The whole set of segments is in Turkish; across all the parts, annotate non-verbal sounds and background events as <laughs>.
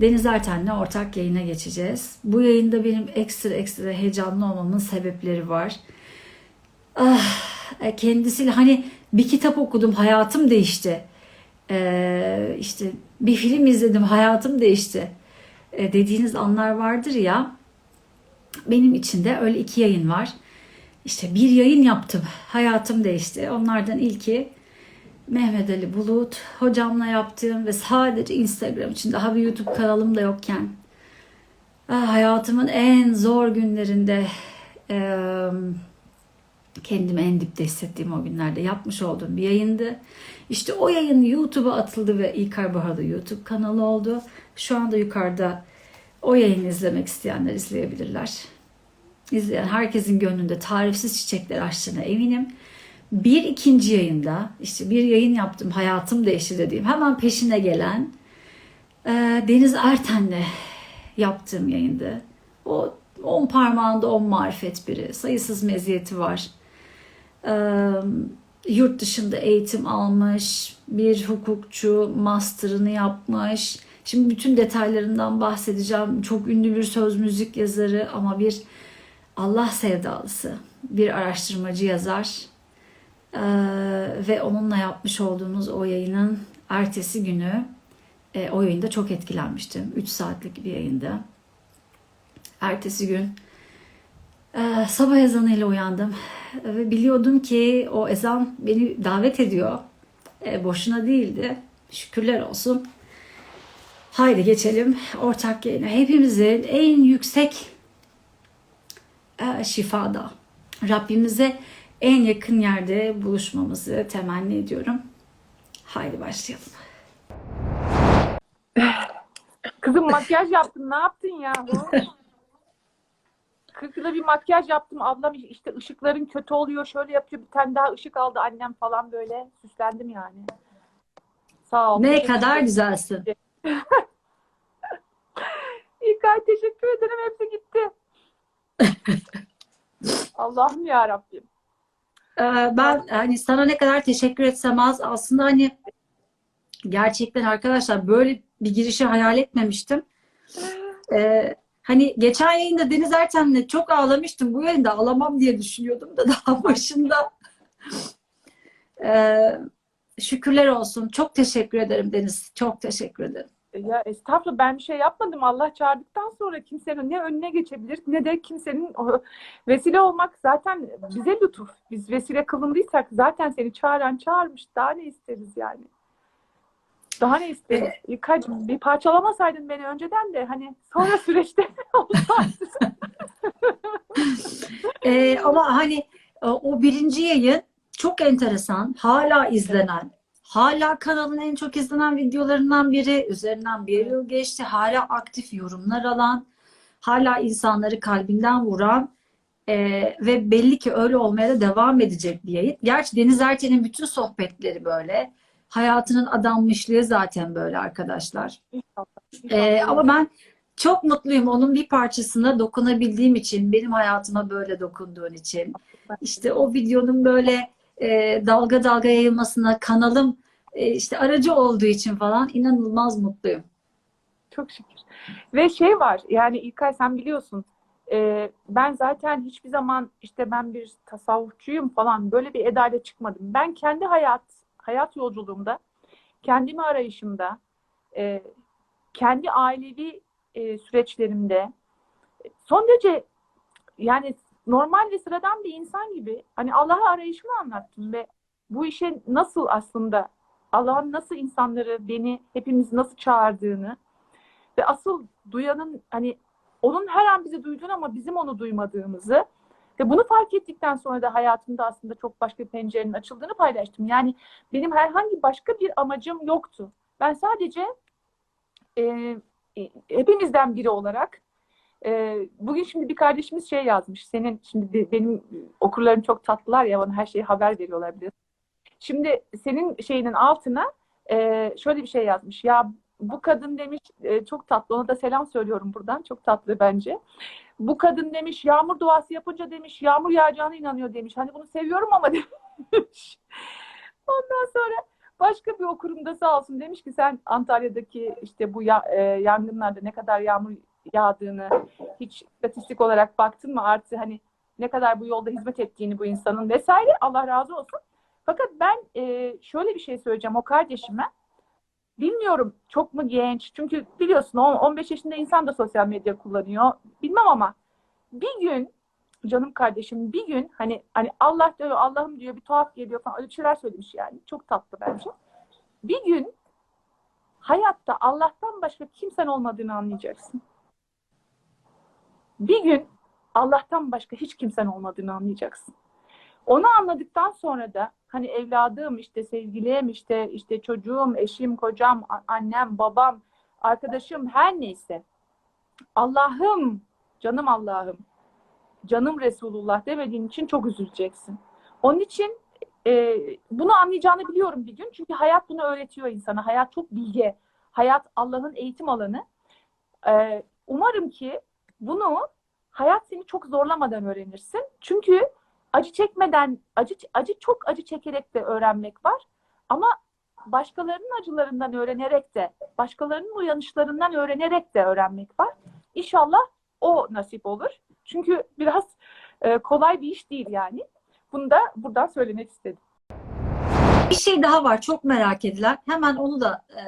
Deniz Erten'le ortak yayına geçeceğiz. Bu yayında benim ekstra ekstra heyecanlı olmamın sebepleri var. Ah, e, kendisiyle hani bir kitap okudum hayatım değişti. Ee, işte bir film izledim hayatım değişti. Ee, dediğiniz anlar vardır ya. Benim için de öyle iki yayın var. İşte bir yayın yaptım. Hayatım değişti. Onlardan ilki Mehmet Ali Bulut hocamla yaptığım ve sadece Instagram için daha bir YouTube kanalım da yokken ah, hayatımın en zor günlerinde kendimi en dipte hissettiğim o günlerde yapmış olduğum bir yayındı. İşte o yayın YouTube'a atıldı ve İlkay Bahar'da YouTube kanalı oldu. Şu anda yukarıda o yayını izlemek isteyenler izleyebilirler. İzleyen herkesin gönlünde tarifsiz çiçekler açtığına eminim. Bir ikinci yayında işte bir yayın yaptım hayatım değişti dediğim hemen peşine gelen e, Deniz Erten'le yaptığım yayındı. O on parmağında on marifet biri. Sayısız meziyeti var. E, yurt dışında eğitim almış. Bir hukukçu master'ını yapmış. Şimdi bütün detaylarından bahsedeceğim. Çok ünlü bir söz müzik yazarı ama bir Allah sevdalısı. Bir araştırmacı yazar. Ee, ve onunla yapmış olduğumuz o yayının ertesi günü e, o yayında çok etkilenmiştim. 3 saatlik bir yayında. Ertesi gün e, sabah ezanıyla uyandım ve biliyordum ki o ezan beni davet ediyor. E, boşuna değildi. Şükürler olsun. Haydi geçelim ortak yayına. Hepimizin en yüksek e, şifada. Rabbimize en yakın yerde buluşmamızı temenni ediyorum. Haydi başlayalım. Kızım makyaj yaptın. Ne yaptın ya? 40 yılda bir makyaj yaptım. Ablam işte ışıkların kötü oluyor. Şöyle yapıyor. Bir tane daha ışık aldı annem falan böyle. Süslendim yani. Sağ ol. Ne kadar güzelsin. <laughs> İlkay teşekkür ederim. Hepsi gitti. <laughs> Allah'ım ya Rabbim. Ee, ben hani sana ne kadar teşekkür etsem az. Aslında hani gerçekten arkadaşlar böyle bir girişi hayal etmemiştim. Ee, hani geçen yayında Deniz Ertem'le çok ağlamıştım. Bu yayında ağlamam diye düşünüyordum da <laughs> daha başında. Ee, şükürler olsun. Çok teşekkür ederim Deniz. Çok teşekkür ederim. Ya estağfurullah ben bir şey yapmadım. Allah çağırdıktan sonra kimsenin ne önüne geçebilir ne de kimsenin o vesile olmak zaten bize lütuf. Biz vesile kılındıysak zaten seni çağıran çağırmış. Daha ne isteriz yani? Daha ne isteriz? İlkaycığım bir parçalamasaydın beni önceden de hani sonra süreçte. <laughs> <laughs> Ee, ama hani e, o birinci yayın çok enteresan. Hala izlenen. Hala kanalın en çok izlenen videolarından biri. Üzerinden bir yıl geçti. Hala aktif yorumlar alan. Hala insanları kalbinden vuran e, ve belli ki öyle olmaya da devam edecek bir yayın. Gerçi Deniz Erten'in bütün sohbetleri böyle. Hayatının adanmışlığı zaten böyle arkadaşlar. Ee, ama ben çok mutluyum onun bir parçasına dokunabildiğim için, benim hayatıma böyle dokunduğun için. İşte o videonun böyle e, dalga dalga yayılmasına kanalım e, işte aracı olduğu için falan inanılmaz mutluyum. Çok şükür. Ve şey var yani İlkay sen biliyorsun e, ben zaten hiçbir zaman işte ben bir tasavvufçuyum falan böyle bir edayla çıkmadım. Ben kendi hayat hayat yolculuğumda, kendimi arayışımda, e, kendi ailevi e, süreçlerimde son derece yani normal ve sıradan bir insan gibi hani Allah'a arayışımı anlattım ve bu işe nasıl aslında Allah'ın nasıl insanları beni hepimiz nasıl çağırdığını ve asıl duyanın hani onun her an bizi duyduğunu ama bizim onu duymadığımızı ve bunu fark ettikten sonra da hayatımda aslında çok başka bir pencerenin açıldığını paylaştım. Yani benim herhangi başka bir amacım yoktu. Ben sadece e, hepimizden biri olarak e, bugün şimdi bir kardeşimiz şey yazmış. Senin şimdi be- benim okurlarım çok tatlılar ya bana her şeyi haber veriyorlar biliyorsun. Şimdi senin şeyinin altına e, şöyle bir şey yazmış. Ya bu kadın demiş e, çok tatlı. Ona da selam söylüyorum buradan. Çok tatlı bence. Bu kadın demiş yağmur duası yapınca demiş yağmur yağacağına inanıyor demiş. Hani bunu seviyorum ama <laughs> demiş. Ondan sonra Başka bir okurum da sağ olsun demiş ki sen Antalya'daki işte bu ya- e, yangınlarda ne kadar yağmur yağdığını hiç istatistik olarak baktın mı? Artı hani ne kadar bu yolda hizmet ettiğini bu insanın vesaire. Allah razı olsun. Fakat ben e, şöyle bir şey söyleyeceğim o kardeşime. Bilmiyorum çok mu genç? Çünkü biliyorsun on- 15 yaşında insan da sosyal medya kullanıyor. Bilmem ama bir gün canım kardeşim bir gün hani hani Allah diyor Allah'ım diyor bir tuhaf geliyor falan öyle şeyler söylemiş yani. Çok tatlı bence. Bir gün hayatta Allah'tan başka kimsen olmadığını anlayacaksın. Bir gün Allah'tan başka hiç kimsen olmadığını anlayacaksın. Onu anladıktan sonra da hani evladım işte sevgilim işte işte çocuğum, eşim, kocam, annem, babam, arkadaşım her neyse Allah'ım, canım Allah'ım, canım Resulullah demediğin için çok üzüleceksin. Onun için e, bunu anlayacağını biliyorum bir gün. Çünkü hayat bunu öğretiyor insana. Hayat çok bilge. Hayat Allah'ın eğitim alanı. E, umarım ki bunu hayat seni çok zorlamadan öğrenirsin. Çünkü acı çekmeden, acı acı çok acı çekerek de öğrenmek var. Ama başkalarının acılarından öğrenerek de, başkalarının uyanışlarından öğrenerek de öğrenmek var. İnşallah o nasip olur. Çünkü biraz e, kolay bir iş değil yani. Bunu da buradan söylemek istedim. Bir şey daha var çok merak edilen. Hemen onu da e,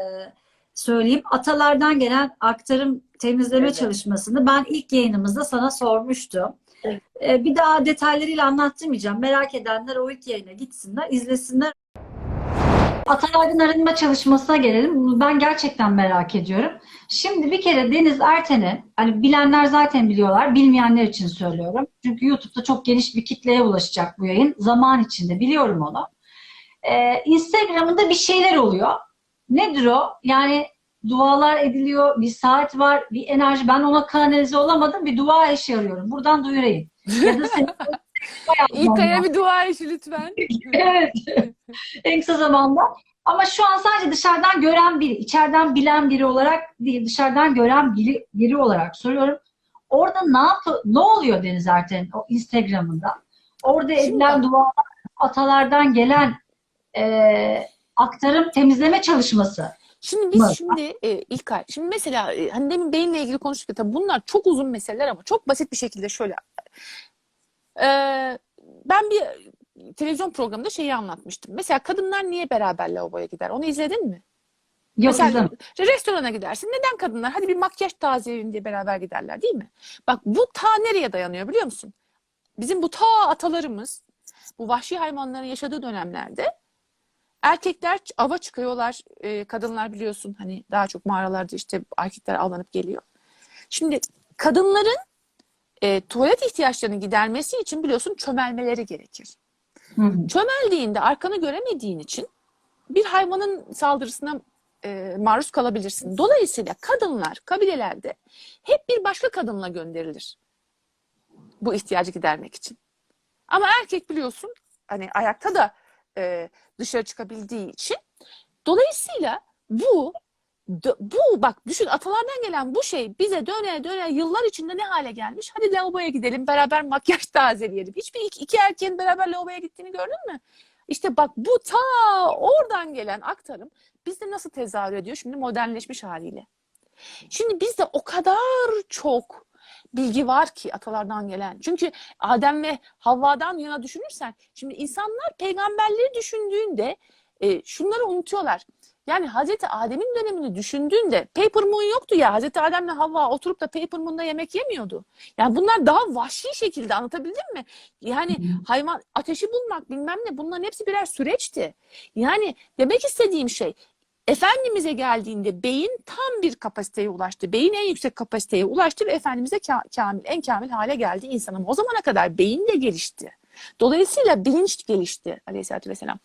söyleyeyim. Atalardan gelen aktarım temizleme Evet. çalışmasını ben ilk yayınımızda sana sormuştum. Evet. E, bir daha detaylarıyla anlattırmayacağım. Merak edenler o ilk yayına gitsinler, izlesinler. Atalardan arınma çalışmasına gelelim. Ben gerçekten merak ediyorum. Şimdi bir kere Deniz Erten'i, hani bilenler zaten biliyorlar, bilmeyenler için söylüyorum. Çünkü YouTube'da çok geniş bir kitleye ulaşacak bu yayın. Zaman içinde biliyorum onu. Ee, Instagram'ında bir şeyler oluyor. Nedir o? Yani dualar ediliyor, bir saat var, bir enerji. Ben ona kanalize olamadım, bir dua eşi arıyorum. Buradan duyurayım. Ya da senin <laughs> İlkay'a bir dua işi lütfen. <laughs> Evet. <laughs> en kısa zamanda. Ama şu an sadece dışarıdan gören biri, içeriden bilen biri olarak değil, dışarıdan gören biri, biri olarak soruyorum. Orada ne yap ne oluyor Deniz Erten'in o Instagram'ında? Orada edilen dualar, atalardan gelen e, aktarım temizleme çalışması. Şimdi biz Bak. şimdi e, İlkay, şimdi mesela e, hani demin beyinle ilgili konuştuk ya tabii bunlar çok uzun meseleler ama çok basit bir şekilde şöyle. E, ben bir televizyon programında şeyi anlatmıştım. Mesela kadınlar niye beraber lavaboya gider? Onu izledin mi? Yok Mesela izlemedim. restorana gidersin. Neden kadınlar? Hadi bir makyaj tazeleyelim diye beraber giderler değil mi? Bak bu ta nereye dayanıyor biliyor musun? Bizim bu ta atalarımız bu vahşi hayvanların yaşadığı dönemlerde erkekler ava çıkıyorlar. e, kadınlar biliyorsun hani daha çok mağaralarda işte erkekler avlanıp geliyor. Şimdi kadınların e, tuvalet ihtiyaçlarını gidermesi için biliyorsun çömelmeleri gerekir. Hı hı. Çömeldiğinde arkanı göremediğin için bir hayvanın saldırısına e, maruz kalabilirsin. Dolayısıyla kadınlar kabilelerde hep bir başka kadınla gönderilir. Bu ihtiyacı gidermek için. Ama erkek biliyorsun hani ayakta da e, dışarı çıkabildiği için dolayısıyla bu bu bak düşün atalardan gelen bu şey bize döne döne yıllar içinde ne hale gelmiş? Hadi lavaboya gidelim beraber makyaj tazeleyelim. Hiçbir iki, iki erkeğin beraber lavaboya gittiğini gördün mü? İşte bak bu ta oradan gelen aktarım bizde nasıl tezahür ediyor şimdi modernleşmiş haliyle. Şimdi bizde o kadar çok bilgi var ki atalardan gelen. Çünkü Adem ve Havva'dan yana düşünürsen şimdi insanlar peygamberleri düşündüğünde e, şunları unutuyorlar. Yani Hazreti Adem'in dönemini düşündüğünde Paper Moon yoktu ya. Hazreti Adem'le Havva oturup da Paper Moon'da yemek yemiyordu. Yani bunlar daha vahşi şekilde anlatabildim mi? Yani hayvan ateşi bulmak bilmem ne bunların hepsi birer süreçti. Yani demek istediğim şey Efendimiz'e geldiğinde beyin tam bir kapasiteye ulaştı. Beyin en yüksek kapasiteye ulaştı ve Efendimiz'e ka- kamil, en kamil hale geldi insanım. O zamana kadar beyin de gelişti. Dolayısıyla bilinç gelişti aleyhissalatü vesselam.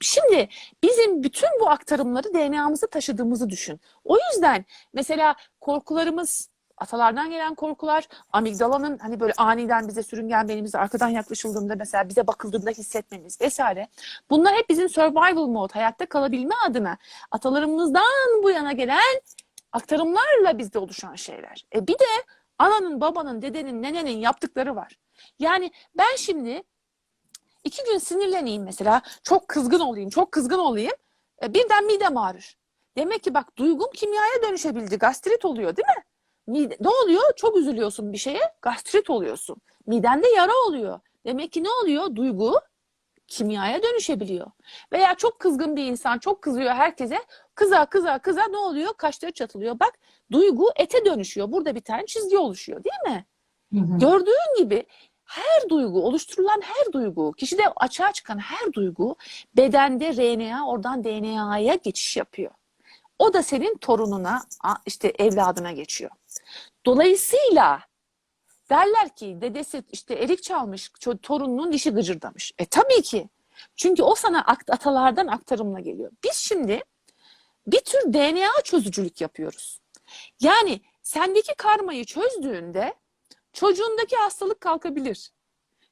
Şimdi bizim bütün bu aktarımları DNA'mızda taşıdığımızı düşün. O yüzden mesela korkularımız, atalardan gelen korkular, amigdalanın hani böyle aniden bize sürüngen beynimize arkadan yaklaşıldığında mesela bize bakıldığında hissetmemiz vesaire. Bunlar hep bizim survival mode, hayatta kalabilme adına atalarımızdan bu yana gelen aktarımlarla bizde oluşan şeyler. E bir de ananın, babanın, dedenin, nenenin yaptıkları var. Yani ben şimdi iki gün sinirleneyim mesela, çok kızgın olayım, çok kızgın olayım. E, birden midem ağrır. Demek ki bak duygum kimyaya dönüşebildi. Gastrit oluyor değil mi? Mide, ne oluyor? Çok üzülüyorsun bir şeye. Gastrit oluyorsun. Midende yara oluyor. Demek ki ne oluyor? Duygu kimyaya dönüşebiliyor. Veya çok kızgın bir insan çok kızıyor herkese. Kıza kıza kıza ne oluyor? Kaşları çatılıyor. Bak duygu ete dönüşüyor. Burada bir tane çizgi oluşuyor değil mi? Hı hı. Gördüğün gibi her duygu, oluşturulan her duygu, kişide açığa çıkan her duygu bedende RNA oradan DNA'ya geçiş yapıyor. O da senin torununa, işte evladına geçiyor. Dolayısıyla derler ki dedesi işte erik çalmış, torununun dişi gıcırdamış. E tabii ki. Çünkü o sana atalardan aktarımla geliyor. Biz şimdi bir tür DNA çözücülük yapıyoruz. Yani sendeki karmayı çözdüğünde çocuğundaki hastalık kalkabilir.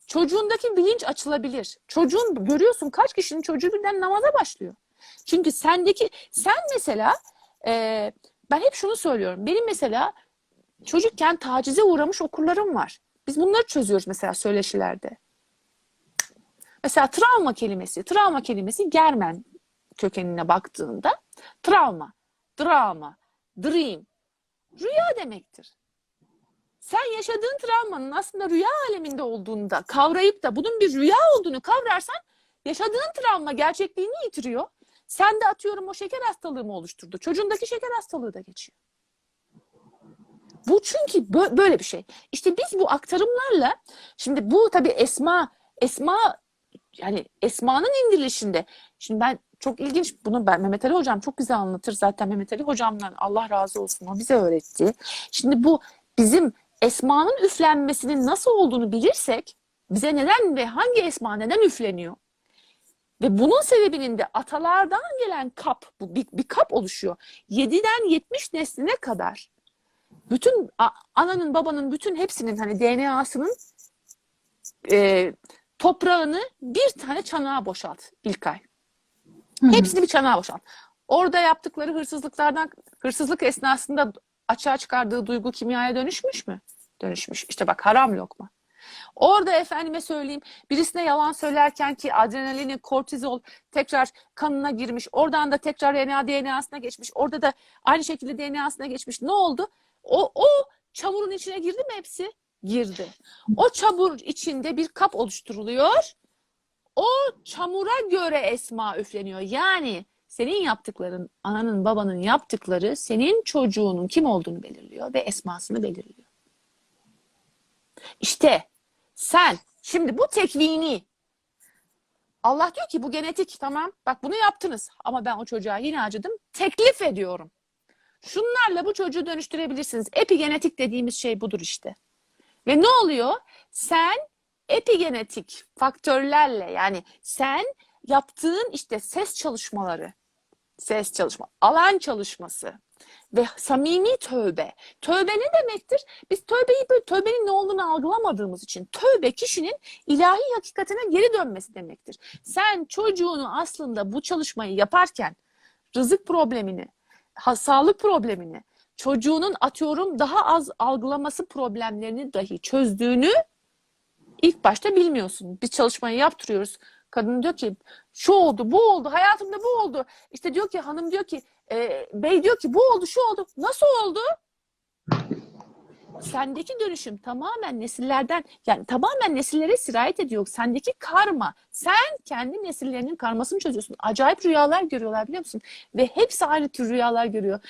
Çocuğundaki bilinç açılabilir. Çocuğun görüyorsun kaç kişinin çocuğu birden namaza başlıyor. Çünkü sendeki sen mesela e, ben hep şunu söylüyorum. Benim mesela çocukken tacize uğramış okurlarım var. Biz bunları çözüyoruz mesela söyleşilerde. Mesela travma kelimesi. Travma kelimesi Germen kökenine baktığında travma, drama, dream, rüya demektir. Sen yaşadığın travmanın aslında rüya aleminde olduğunu da kavrayıp da bunun bir rüya olduğunu kavrarsan yaşadığın travma gerçekliğini yitiriyor. Sen de atıyorum o şeker hastalığı mı oluşturdu? Çocuğundaki şeker hastalığı da geçiyor. Bu çünkü bö- böyle bir şey. İşte biz bu aktarımlarla şimdi bu tabii esma esma yani esmanın indirilişinde şimdi ben çok ilginç bunu ben Mehmet Ali hocam çok güzel anlatır zaten Mehmet Ali hocamdan Allah razı olsun o bize öğretti. Şimdi bu bizim esmanın üflenmesinin nasıl olduğunu bilirsek bize neden ve hangi esma neden üfleniyor? Ve bunun sebebinin de atalardan gelen kap, bu bir, bir kap oluşuyor. 7'den 70 nesline kadar bütün ananın babanın bütün hepsinin hani DNA'sının e, toprağını bir tane çanağa boşalt İlkay. Hı hı. Hepsini bir çanağa boşalt. Orada yaptıkları hırsızlıklardan, hırsızlık esnasında açığa çıkardığı duygu kimyaya dönüşmüş mü? Dönüşmüş. İşte bak haram lokma. Orada efendime söyleyeyim birisine yalan söylerken ki adrenalini, kortizol tekrar kanına girmiş. Oradan da tekrar RNA DNA'sına geçmiş. Orada da aynı şekilde DNA'sına geçmiş. Ne oldu? O, o çamurun içine girdi mi hepsi? Girdi. O çamur içinde bir kap oluşturuluyor. O çamura göre esma üfleniyor. Yani senin yaptıkların, ananın babanın yaptıkları senin çocuğunun kim olduğunu belirliyor ve esmasını belirliyor. İşte sen şimdi bu tekvini Allah diyor ki bu genetik tamam bak bunu yaptınız ama ben o çocuğa yine acıdım teklif ediyorum. Şunlarla bu çocuğu dönüştürebilirsiniz. Epigenetik dediğimiz şey budur işte. Ve ne oluyor? Sen epigenetik faktörlerle yani sen yaptığın işte ses çalışmaları, ses çalışma, alan çalışması ve samimi tövbe. Tövbe ne demektir? Biz tövbeyi böyle tövbenin ne olduğunu algılamadığımız için tövbe kişinin ilahi hakikatine geri dönmesi demektir. Sen çocuğunu aslında bu çalışmayı yaparken rızık problemini, sağlık problemini, çocuğunun atıyorum daha az algılaması problemlerini dahi çözdüğünü ilk başta bilmiyorsun. Biz çalışmayı yaptırıyoruz. Kadın diyor ki şu oldu, bu oldu, hayatımda bu oldu. İşte diyor ki hanım diyor ki, e, bey diyor ki bu oldu, şu oldu. Nasıl oldu? Sendeki dönüşüm tamamen nesillerden, yani tamamen nesillere sirayet ediyor. Sendeki karma. Sen kendi nesillerinin karmasını çözüyorsun. Acayip rüyalar görüyorlar biliyor musun? Ve hepsi aynı tür rüyalar görüyor.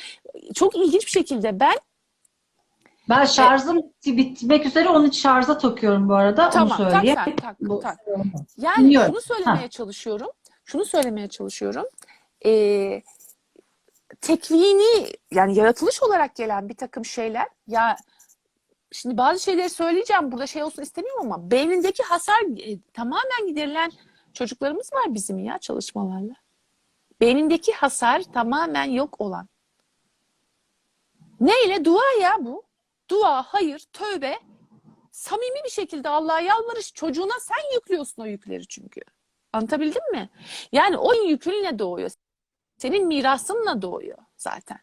Çok ilginç bir şekilde ben Ben şarjım bitmek üzere için şarja takıyorum bu arada. Tamam, Onu tak söyleyeyim. sen, tak, Bu- tak. Yani Dinliyorum. şunu söylemeye çalışıyorum. Şunu söylemeye çalışıyorum. Ee, tekvini yani yaratılış olarak gelen bir takım şeyler ya şimdi bazı şeyleri söyleyeceğim burada şey olsun istemiyorum ama beynindeki hasar e, tamamen giderilen çocuklarımız var bizim ya çalışmalarla. Beynindeki hasar tamamen yok olan. Neyle? Dua ya bu. Dua, hayır, tövbe. Samimi bir şekilde Allah'a yalvarış. Çocuğuna sen yüklüyorsun o yükleri çünkü. Anlatabildim mi? Yani o yükünle doğuyor. Senin mirasınla doğuyor zaten.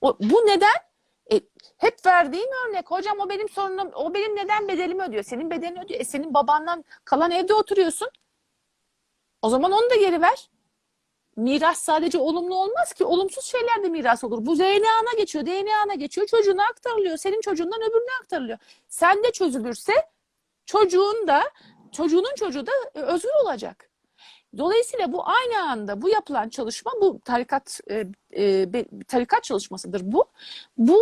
O, bu neden? E, hep verdiğim örnek. Hocam o benim sorunum, o benim neden bedelimi ödüyor? Senin bedelini ödüyor. E senin babandan kalan evde oturuyorsun. O zaman onu da geri ver. miras sadece olumlu olmaz ki. Olumsuz şeyler de miras olur. Bu DNA'na geçiyor, DNA'na geçiyor, çocuğuna aktarılıyor. Senin çocuğundan öbürüne aktarılıyor. Sen de çözülürse çocuğun da, çocuğunun çocuğu da e, özgür olacak. Dolayısıyla bu aynı anda bu yapılan çalışma bu tarikat e, e, tarikat çalışmasıdır bu. Bu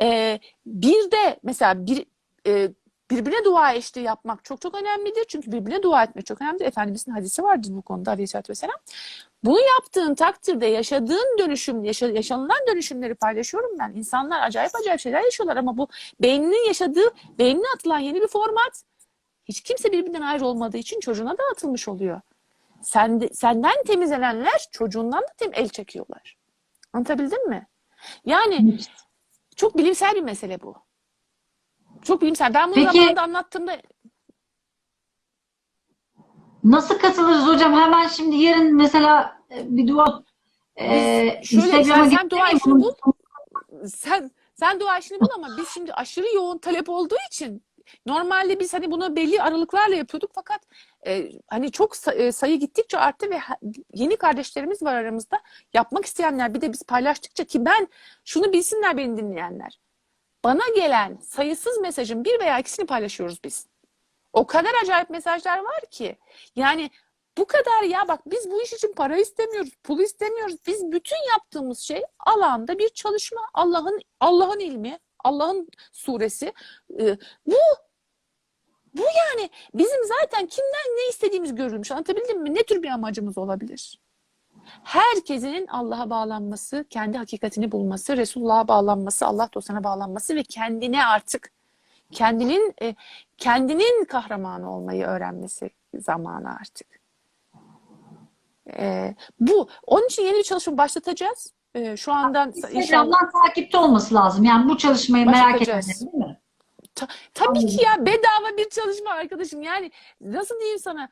e, bir de mesela bir e, birbirine dua eşliği yapmak çok çok önemlidir. Çünkü birbirine dua etmek çok önemlidir. Efendimizin hadisi vardır bu konuda aleyhissalatü vesselam. Bunu yaptığın takdirde yaşadığın dönüşüm, yaşa- yaşanılan dönüşümleri paylaşıyorum ben. İnsanlar acayip acayip şeyler yaşıyorlar ama bu beyninin yaşadığı, beynine atılan yeni bir format. Hiç kimse birbirinden ayrı olmadığı için çocuğuna da atılmış oluyor. Sen de- senden temizlenenler çocuğundan da tem el çekiyorlar. Anlatabildim mi? Yani çok bilimsel bir mesele bu. Çok bilimsel. Ben bunu Peki- zamanında anlattığımda Nasıl katılırız hocam? Hemen şimdi yarın mesela e, bir dua e, şöyle, sen- sen dua işini bul. sen sen dua işini bul ama biz şimdi aşırı yoğun talep olduğu için normalde biz hani bunu belli aralıklarla yapıyorduk fakat e, hani çok e, sayı gittikçe arttı ve yeni kardeşlerimiz var aramızda yapmak isteyenler bir de biz paylaştıkça ki ben şunu bilsinler beni dinleyenler. Bana gelen sayısız mesajın bir veya ikisini paylaşıyoruz biz. O kadar acayip mesajlar var ki. Yani bu kadar ya bak biz bu iş için para istemiyoruz, pul istemiyoruz. Biz bütün yaptığımız şey alanda bir çalışma. Allah'ın Allah'ın ilmi, Allah'ın suresi. Bu bu yani bizim zaten kimden ne istediğimiz görülmüş. Anlatabildim mi? Ne tür bir amacımız olabilir? Herkesin Allah'a bağlanması, kendi hakikatini bulması, Resulullah'a bağlanması, Allah dostuna bağlanması ve kendine artık kendinin e, kendinin kahramanı olmayı öğrenmesi zamanı artık. E, bu. Onun için yeni bir çalışma başlatacağız. E, şu andan inşallah Instagram'dan takipte olması lazım. Yani bu çalışmayı merak edenler değil mi? Tabii ki ya bedava bir çalışma arkadaşım. Yani nasıl diyeyim sana?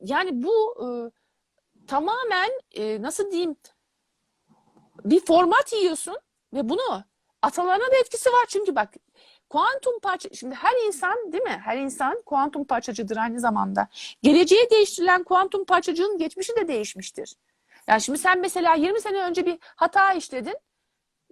Yani bu e, tamamen e, nasıl diyeyim bir format yiyorsun ve bunu atalarına da etkisi var. Çünkü bak kuantum parça şimdi her insan değil mi? Her insan kuantum parçacıdır aynı zamanda. Geleceği değiştirilen kuantum parçacığın geçmişi de değişmiştir. Yani şimdi sen mesela 20 sene önce bir hata işledin.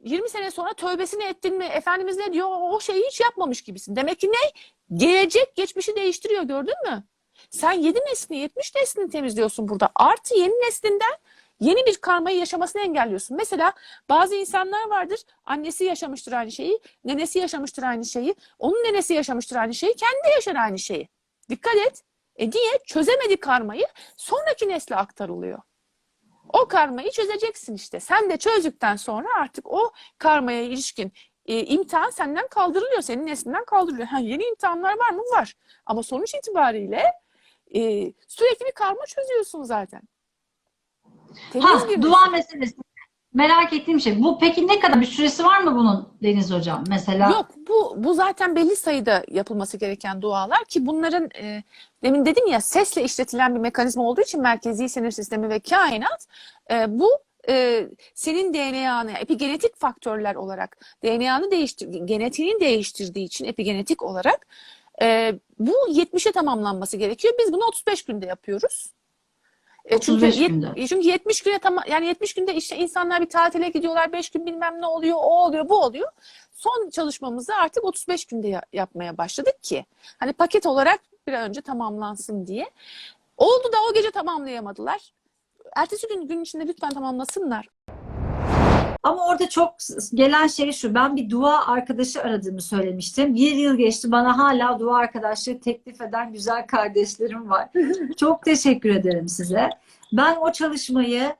20 sene sonra tövbesini ettin mi? Efendimiz ne diyor? O şeyi hiç yapmamış gibisin. Demek ki ne? Gelecek geçmişi değiştiriyor gördün mü? Sen 7 neslini 70 neslini temizliyorsun burada. Artı yeni neslinden yeni bir karmayı yaşamasını engelliyorsun. Mesela bazı insanlar vardır. Annesi yaşamıştır aynı şeyi. Nenesi yaşamıştır aynı şeyi. Onun nenesi yaşamıştır aynı şeyi. Kendi yaşar aynı şeyi. Dikkat et. E niye? Çözemedi karmayı sonraki nesle aktarılıyor. O karmayı çözeceksin işte. Sen de çözdükten sonra artık o karmaya ilişkin e, imtihan senden kaldırılıyor. Senin neslinden kaldırılıyor. Ha, yeni imtihanlar var mı? Var. Ama sonuç itibariyle e, sürekli bir karma çözüyorsun zaten. Temiz Ha, bir dua meselesi. Merak ettiğim şey. Bu peki ne kadar bir süresi var mı bunun Deniz Hocam? Mesela Yok bu bu zaten belli sayıda yapılması gereken dualar ki bunların e, demin dedim ya sesle işletilen bir mekanizma olduğu için merkezi sinir sistemi ve kainat e, bu e, senin DNA'nı epigenetik faktörler olarak DNA'nı değiştir genetiğini değiştirdiği için epigenetik olarak e, bu 70'e tamamlanması gerekiyor. Biz bunu 35 günde yapıyoruz. E, çünkü 35 yet- günde. çünkü 70 güne tamam yani 70 günde işte insanlar bir tatile gidiyorlar 5 gün bilmem ne oluyor o oluyor bu oluyor. Son çalışmamızı artık 35 günde ya- yapmaya başladık ki hani paket olarak bir an önce tamamlansın diye. Oldu da o gece tamamlayamadılar. Ertesi gün gün içinde lütfen tamamlasınlar. Ama orada çok gelen şey şu. Ben bir dua arkadaşı aradığımı söylemiştim. Bir yıl geçti bana hala dua arkadaşlığı teklif eden güzel kardeşlerim var. <laughs> Çok teşekkür ederim size. Ben o çalışmayı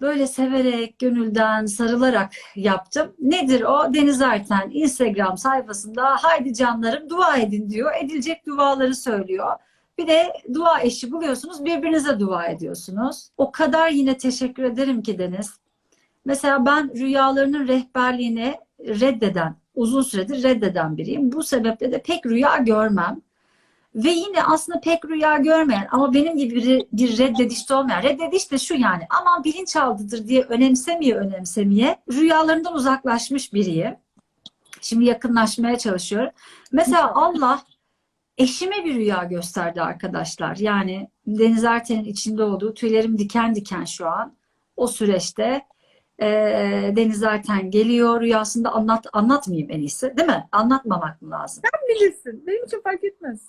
böyle severek, gönülden, sarılarak yaptım. Nedir o? Deniz Arten Instagram sayfasında haydi canlarım dua edin diyor. Edilecek duaları söylüyor. Bir de dua eşi buluyorsunuz, birbirinize dua ediyorsunuz. O kadar yine teşekkür ederim ki Deniz. Mesela ben rüyalarının rehberliğini reddeden, uzun süredir reddeden biriyim. Bu sebeple de pek rüya görmem. Ve yine aslında pek rüya görmeyen ama benim gibi bir, bir reddedişte olmayan, reddediş de şu yani aman bilinçaltıdır diye önemsemeye önemsemeye rüyalarından uzaklaşmış biriyim. Şimdi yakınlaşmaya çalışıyorum. Mesela Allah eşime bir rüya gösterdi arkadaşlar. Yani Deniz Erten'in içinde olduğu tüylerim diken diken şu an. O süreçte e, Deniz Erten geliyor rüyasında anlat anlatmayayım en iyisi değil mi? Anlatmamak mı lazım? Bilirsin. Benim için fark etmez.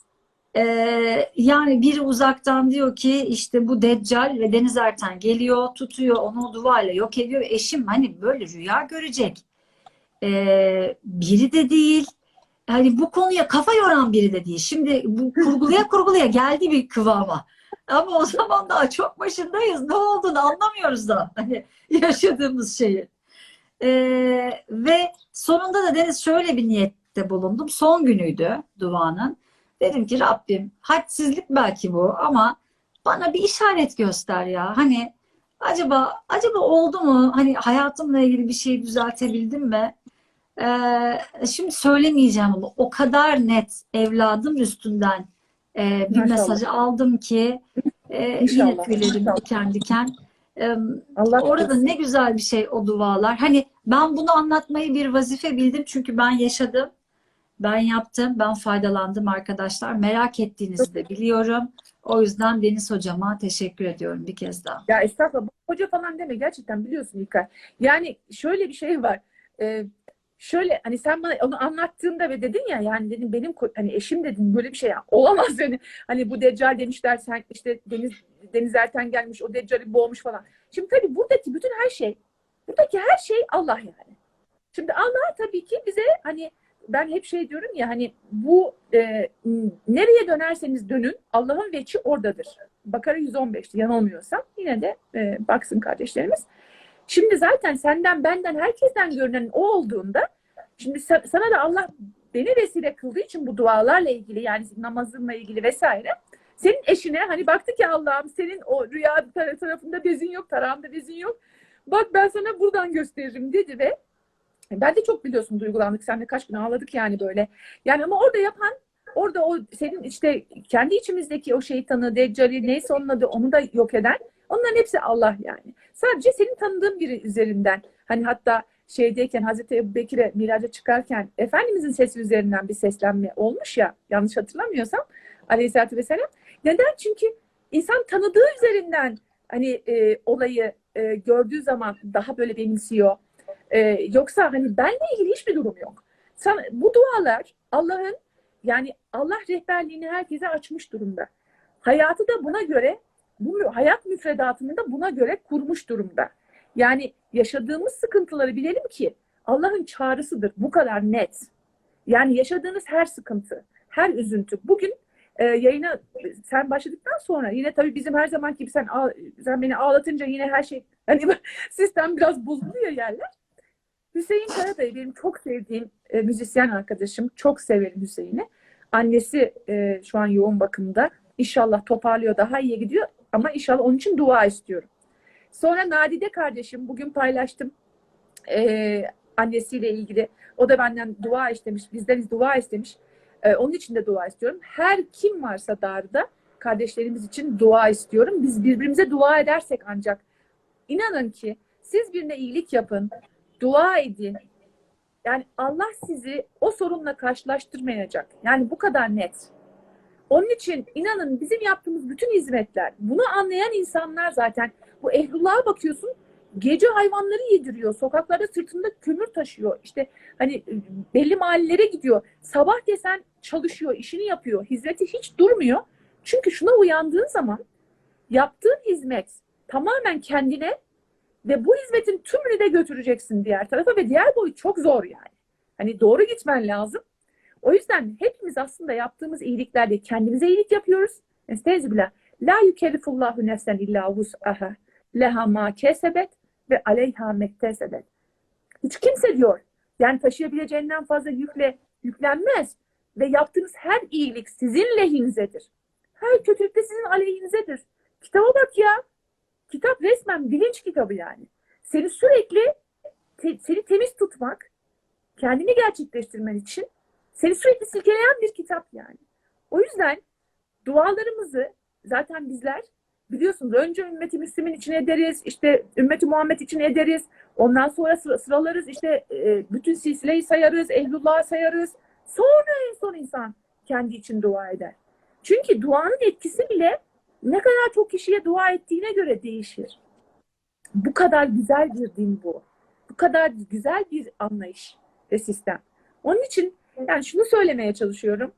Ee, yani biri uzaktan diyor ki işte bu Deccal ve Deniz Erten geliyor, tutuyor onu duvarla yok ediyor. Eşim hani böyle rüya görecek. Ee, biri de değil. Hani bu konuya kafa yoran biri de değil. Şimdi bu <laughs> kurgulaya kurgulaya geldi bir kıvama. Ama o zaman daha çok başındayız. Ne olduğunu anlamıyoruz da hani <laughs> yaşadığımız şeyi. Ee, ve sonunda da Deniz şöyle bir niyette bulundum. Son günüydü duanın. Dedim ki Rabbim hadsizlik belki bu ama bana bir işaret göster ya. Hani acaba acaba oldu mu? Hani hayatımla ilgili bir şey düzeltebildim mi? Ee, şimdi söylemeyeceğim ama o kadar net evladım üstünden e, bir Maşallah. mesajı aldım ki e, yine İnşallah, tüylerim inşallah. diken diken. Ee, Allah Orada korusun. ne güzel bir şey o dualar. Hani ben bunu anlatmayı bir vazife bildim çünkü ben yaşadım. Ben yaptım, ben faydalandım arkadaşlar. Merak ettiğinizi de biliyorum. O yüzden Deniz hocama teşekkür ediyorum bir kez daha. Ya estağfurullah. Hoca falan deme. Gerçekten biliyorsun İlkay. Yani şöyle bir şey var. Ee, şöyle hani sen bana onu anlattığında ve dedin ya yani dedim benim hani eşim dedin böyle bir şey ya, olamaz yani. Hani bu Deccal demişler sen işte Deniz Deniz Erten gelmiş o Deccal'i boğmuş falan. Şimdi tabii buradaki bütün her şey buradaki her şey Allah yani. Şimdi Allah tabii ki bize hani ben hep şey diyorum ya hani bu e, nereye dönerseniz dönün Allah'ın veçi oradadır. Bakara 115'ti yanılmıyorsam yine de e, baksın kardeşlerimiz. Şimdi zaten senden benden herkesten görünen o olduğunda şimdi sa- sana da Allah beni vesile kıldığı için bu dualarla ilgili yani namazınla ilgili vesaire senin eşine hani baktı ki Allah'ım senin o rüya tar- tarafında bezin yok tarağında bezin yok bak ben sana buradan gösteririm dedi ve ben de çok biliyorsun duygulandık. Seninle kaç gün ağladık yani böyle. Yani ama orada yapan orada o senin işte kendi içimizdeki o şeytanı, deccali neyse onun adı onu da yok eden onların hepsi Allah yani. Sadece senin tanıdığın biri üzerinden hani hatta şeydeyken Hazreti Ebu Bekir'e miraca çıkarken Efendimizin sesi üzerinden bir seslenme olmuş ya yanlış hatırlamıyorsam aleyhissalatü vesselam. Neden? Çünkü insan tanıdığı üzerinden hani e, olayı e, gördüğü zaman daha böyle benimsiyor. Ee, yoksa hani benle ilgili hiçbir durum yok. Sana, bu dualar Allah'ın yani Allah rehberliğini herkese açmış durumda. Hayatı da buna göre bu hayat müfredatını da buna göre kurmuş durumda. Yani yaşadığımız sıkıntıları bilelim ki Allah'ın çağrısıdır. Bu kadar net. Yani yaşadığınız her sıkıntı, her üzüntü. Bugün e, yayına sen başladıktan sonra yine tabii bizim her zamanki gibi sen, sen beni ağlatınca yine her şey hani <laughs> sistem biraz bozuluyor yerler. Hüseyin Karadayı benim çok sevdiğim e, müzisyen arkadaşım. Çok severim Hüseyin'i. Annesi e, şu an yoğun bakımda. İnşallah toparlıyor, daha iyiye gidiyor. Ama inşallah onun için dua istiyorum. Sonra Nadide kardeşim bugün paylaştım e, annesiyle ilgili. O da benden dua istemiş, bizden dua istemiş. E, onun için de dua istiyorum. Her kim varsa darda kardeşlerimiz için dua istiyorum. Biz birbirimize dua edersek ancak inanın ki siz birine iyilik yapın, dua edin. Yani Allah sizi o sorunla karşılaştırmayacak. Yani bu kadar net. Onun için inanın bizim yaptığımız bütün hizmetler, bunu anlayan insanlar zaten bu ehlullah'a bakıyorsun gece hayvanları yediriyor. Sokaklarda sırtında kömür taşıyor. İşte hani belli mahallelere gidiyor. Sabah desen çalışıyor, işini yapıyor. Hizmeti hiç durmuyor. Çünkü şuna uyandığın zaman yaptığın hizmet tamamen kendine ve bu hizmetin tümünü de götüreceksin diğer tarafa ve diğer boyut çok zor yani. Hani doğru gitmen lazım. O yüzden hepimiz aslında yaptığımız iyiliklerde kendimize iyilik yapıyoruz. Estağfirullah. La yükellifullahu nefsen illa vus'aha. Leha ma kesebet ve aleyha mektesebet. Hiç kimse diyor. Yani taşıyabileceğinden fazla yükle yüklenmez. Ve yaptığınız her iyilik sizin lehinizedir. Her kötülük de sizin aleyhinizedir. Kitaba bak ya. Kitap resmen bilinç kitabı yani. Seni sürekli te- seni temiz tutmak, kendini gerçekleştirmen için seni sürekli silkeleyen bir kitap yani. O yüzden dualarımızı zaten bizler biliyorsunuz önce ümmeti Müslümin için ederiz, işte ümmeti Muhammed için ederiz. Ondan sonra sıra- sıralarız işte e, bütün silsileyi sayarız, ehlullah'ı sayarız. Sonra en son insan kendi için dua eder. Çünkü duanın etkisi bile ne kadar çok kişiye dua ettiğine göre değişir. Bu kadar güzel bir din bu. Bu kadar güzel bir anlayış ve sistem. Onun için yani şunu söylemeye çalışıyorum.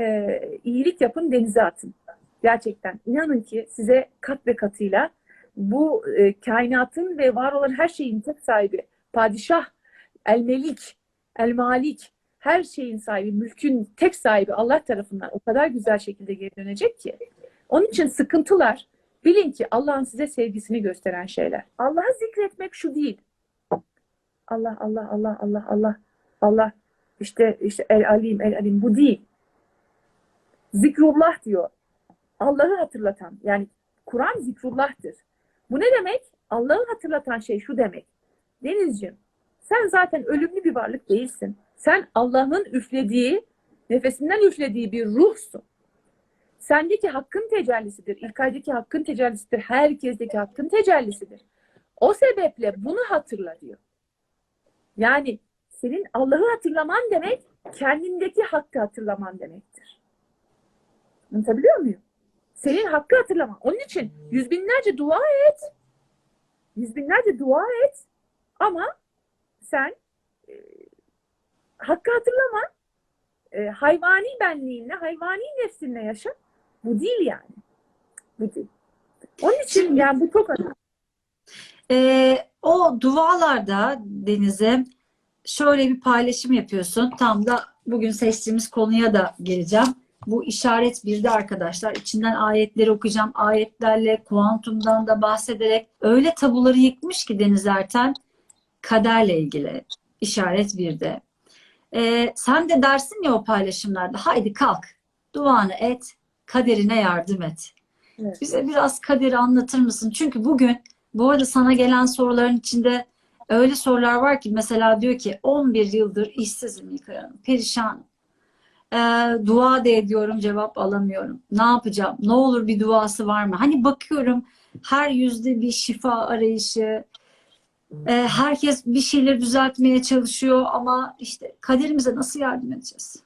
Ee, iyilik yapın, denize atın. Gerçekten. inanın ki size kat ve katıyla bu e, kainatın ve var olan her şeyin tek sahibi, padişah, el melik, el malik, her şeyin sahibi, mülkün tek sahibi Allah tarafından o kadar güzel şekilde geri dönecek ki. Onun için sıkıntılar bilin ki Allah'ın size sevgisini gösteren şeyler. Allah'ı zikretmek şu değil. Allah Allah Allah Allah Allah Allah işte işte el alim el alim bu değil. Zikrullah diyor. Allah'ı hatırlatan yani Kur'an zikrullah'tır. Bu ne demek? Allah'ı hatırlatan şey şu demek. Denizciğim sen zaten ölümlü bir varlık değilsin. Sen Allah'ın üflediği, nefesinden üflediği bir ruhsun. Sendeki hakkın tecellisidir. İlkaydaki hakkın tecellisidir. Herkesteki hakkın tecellisidir. O sebeple bunu hatırla diyor. Yani senin Allah'ı hatırlaman demek kendindeki hakkı hatırlaman demektir. Anlatabiliyor muyum? Senin hakkı hatırlaman. Onun için yüz binlerce dua et. Yüz binlerce dua et. Ama sen e, hakkı hatırlama. E, hayvani benliğinle, hayvani nefsinle yaşa. Bu değil yani. Bu değil. Onun için yani bu çok önemli. Ee, o dualarda Deniz'e şöyle bir paylaşım yapıyorsun. Tam da bugün seçtiğimiz konuya da geleceğim. Bu işaret birde arkadaşlar. İçinden ayetleri okuyacağım. Ayetlerle, kuantumdan da bahsederek öyle tabuları yıkmış ki Deniz Erten kaderle ilgili işaret birde. Ee, sen de dersin ya o paylaşımlarda haydi kalk duanı et kaderine yardım et. Evet. Bize biraz kaderi anlatır mısın? Çünkü bugün bu arada sana gelen soruların içinde öyle sorular var ki mesela diyor ki 11 yıldır işsizim İlkay Hanım, perişanım. Ee, dua da ediyorum cevap alamıyorum. Ne yapacağım? Ne olur bir duası var mı? Hani bakıyorum her yüzde bir şifa arayışı. Ee, herkes bir şeyleri düzeltmeye çalışıyor ama işte kaderimize nasıl yardım edeceğiz?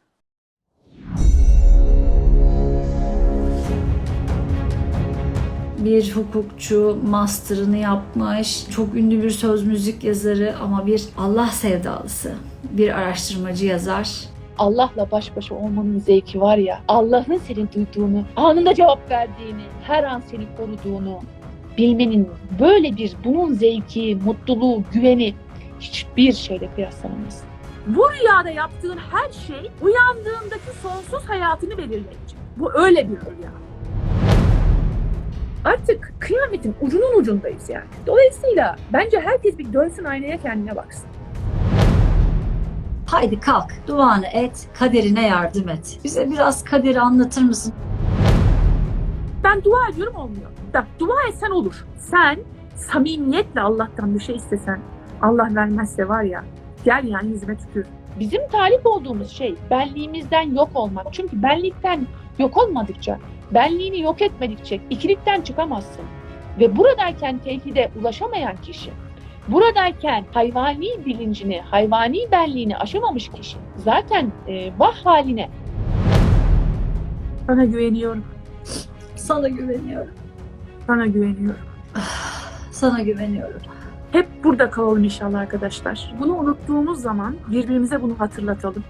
Bir hukukçu, master'ını yapmış, çok ünlü bir söz müzik yazarı ama bir Allah sevdalısı, bir araştırmacı yazar. Allah'la baş başa olmanın zevki var ya, Allah'ın seni duyduğunu, anında cevap verdiğini, her an seni koruduğunu bilmenin böyle bir bunun zevki, mutluluğu, güveni hiçbir şeyle kıyaslanamaz. Bu rüyada yaptığın her şey uyandığındaki sonsuz hayatını belirleyecek. Bu öyle bir rüya. Artık kıyametin ucunun ucundayız yani. Dolayısıyla bence herkes bir dönsün aynaya kendine baksın. Haydi kalk, duanı et, kaderine yardım et. Bize biraz kaderi anlatır mısın? Ben dua ediyorum olmuyor. Bak dua etsen olur. Sen samimiyetle Allah'tan bir şey istesen Allah vermezse var ya gel yani yüzüme tükür. Bizim talip olduğumuz şey benliğimizden yok olmak. Çünkü benlikten yok olmadıkça, benliğini yok etmedikçe ikilikten çıkamazsın. Ve buradayken tevhide ulaşamayan kişi, buradayken hayvani bilincini, hayvani benliğini aşamamış kişi zaten e, vah haline Sana güveniyorum. Sana güveniyorum. Sana güveniyorum. Sana güveniyorum. Hep burada kalalım inşallah arkadaşlar. Bunu unuttuğumuz zaman birbirimize bunu hatırlatalım.